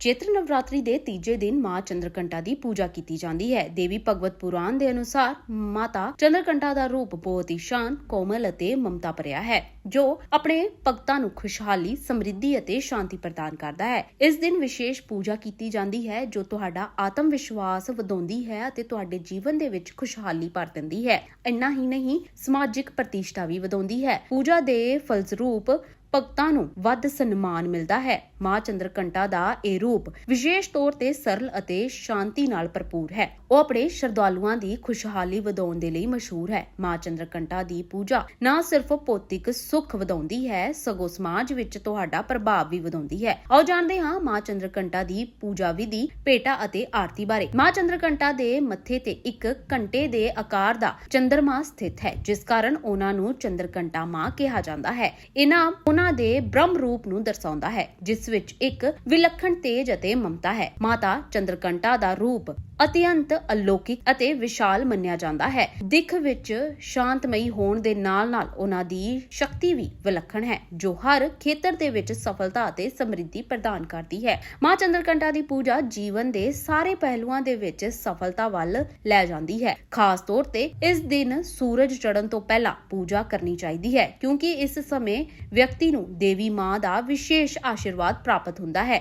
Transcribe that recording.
ਚੇਤਰ ਨਵਰਾਤਰੀ ਦੇ ਤੀਜੇ ਦਿਨ ਮਾਂ ਚੰਦਰਕੰਟਾ ਦੀ ਪੂਜਾ ਕੀਤੀ ਜਾਂਦੀ ਹੈ। ਦੇਵੀ ਭਗਵਤ ਪੁਰਾਣ ਦੇ ਅਨੁਸਾਰ ਮਾਤਾ ਚੰਦਰਕੰਟਾ ਦਾ ਰੂਪ ਬਹੁਤ ਹੀ ਸ਼ਾਂਤ ਕੋਮਲ ਅਤੇ ਮਮਤਾ ਭਰਿਆ ਹੈ, ਜੋ ਆਪਣੇ ਭਗਤਾਂ ਨੂੰ ਖੁਸ਼ਹਾਲੀ, ਸਮਰਿੱਧੀ ਅਤੇ ਸ਼ਾਂਤੀ ਪ੍ਰਦਾਨ ਕਰਦਾ ਹੈ। ਇਸ ਦਿਨ ਵਿਸ਼ੇਸ਼ ਪੂਜਾ ਕੀਤੀ ਜਾਂਦੀ ਹੈ, ਜੋ ਤੁਹਾਡਾ ਆਤਮ ਵਿਸ਼ਵਾਸ ਵਧਾਉਂਦੀ ਹੈ ਅਤੇ ਤੁਹਾਡੇ ਜੀਵਨ ਦੇ ਵਿੱਚ ਖੁਸ਼ਹਾਲੀ ਭਰ ਦਿੰਦੀ ਹੈ। ਇੰਨਾ ਹੀ ਨਹੀਂ, ਸਮਾਜਿਕ ਪ੍ਰਤੀਸ਼ਠਾ ਵੀ ਵਧਾਉਂਦੀ ਹੈ। ਪੂਜਾ ਦੇ ਫਲਸਰੂਪ ਭਗਤਾਂ ਨੂੰ ਵੱਧ ਸਨਮਾਨ ਮਿਲਦਾ ਹੈ। ਮਾਂ ਚੰਦਰਕੰਟਾ ਦਾ ਇਹ ਰੂਪ ਵਿਸ਼ੇਸ਼ ਤੌਰ ਤੇ ਸਰਲ ਅਤੇ ਸ਼ਾਂਤੀ ਨਾਲ ਭਰਪੂਰ ਹੈ। ਉਹ ਆਪਣੇ ਸ਼ਰਧਾਲੂਆਂ ਦੀ ਖੁਸ਼ਹਾਲੀ ਵਧਾਉਣ ਦੇ ਲਈ ਮਸ਼ਹੂਰ ਹੈ। ਮਾਂ ਚੰਦਰਕੰਟਾ ਦੀ ਪੂਜਾ ਨਾ ਸਿਰਫ ਭੌਤਿਕ ਸੁੱਖ ਵਧਾਉਂਦੀ ਹੈ, ਸਗੋਂ ਸਮਾਜ ਵਿੱਚ ਤੁਹਾਡਾ ਪ੍ਰਭਾਵ ਵੀ ਵਧਾਉਂਦੀ ਹੈ। ਆਓ ਜਾਣਦੇ ਹਾਂ ਮਾਂ ਚੰਦਰ ਚੰਦਰਕੰਟਾ ਦੀ ਪੂਜਾ ਵਿਧੀ ਪੇਟਾ ਅਤੇ ਆਰਤੀ ਬਾਰੇ। ਮਾਂ ਚੰਦਰ ਚੰਦਰਕੰਟਾ ਦੇ ਮੱਥੇ ਤੇ ਇੱਕ ਘੰਟੇ ਦੇ ਆਕਾਰ ਦਾ ਚੰਦਰਮਾ ਸਥਿਤ ਹੈ, ਜਿਸ ਕਾਰਨ ਉਹਨਾਂ ਨੂੰ ਚੰਦਰ ਚੰਦਰਕੰਟਾ ਮਾਂ ਕਿਹਾ ਜਾਂਦਾ ਹੈ। ਇਹ ਨਾਮ ਉਹਨਾਂ ਦੇ ਬ੍ਰਹਮ ਰੂਪ ਨੂੰ ਦਰਸਾਉਂਦਾ ਹੈ, ਜਿਸ ਵਿੱਚ ਇੱਕ ਵਿਲੱਖਣ ਤੇਜ ਅਤੇ ਮਮਤਾ ਹੈ। ਮਾਤਾ ਚੰਦਰਕੰਟਾ ਦਾ ਰੂਪ ਅਤਿਅੰਤ ਅਲੌਕਿਕ ਅਤੇ ਵਿਸ਼ਾਲ ਮੰਨਿਆ ਜਾਂਦਾ ਹੈ। ਦਿੱਖ ਵਿੱਚ ਸ਼ਾਂਤਮਈ ਹੋਣ ਦੇ ਨਾਲ-ਨਾਲ ਉਹਨਾਂ ਦੀ ਸ਼ਕਤੀ ਵੀ ਵਿਲੱਖਣ ਹੈ, ਜੋ ਹਰ ਖੇਤਰ ਦੇ ਵਿੱਚ ਸਫਲਤਾ ਅਤੇ ਸਮਰਿੱਧੀ ਪ੍ਰਦਾਨ ਕਰਦੀ ਹੈ। ਮਾਂ ਚੰਦਰਕੰਟਾ ਦੀ ਪੂਜਾ ਜੀਵਨ ਦੇ ਸਾਰੇ ਪਹਿਲੂਆਂ ਦੇ ਵਿੱਚ ਸਫਲਤਾ ਵੱਲ ਲੈ ਜਾਂਦੀ ਹੈ। ਖਾਸ ਤੌਰ ਤੇ ਇਸ ਦਿਨ ਸੂਰਜ ਚੜ੍ਹਨ ਤੋਂ ਪਹਿਲਾਂ ਪੂਜਾ ਕਰਨੀ ਚਾਹੀਦੀ ਹੈ, ਕਿਉਂਕਿ ਇਸ ਸਮੇਂ ਵਿਅਕਤੀ ਨੂੰ ਨੂੰ ਦੇਵੀ ਮਾਂ ਦਾ ਵਿਸ਼ੇਸ਼ ਆਸ਼ੀਰਵਾਦ ਪ੍ਰਾਪਤ ਹੁੰਦਾ ਹੈ।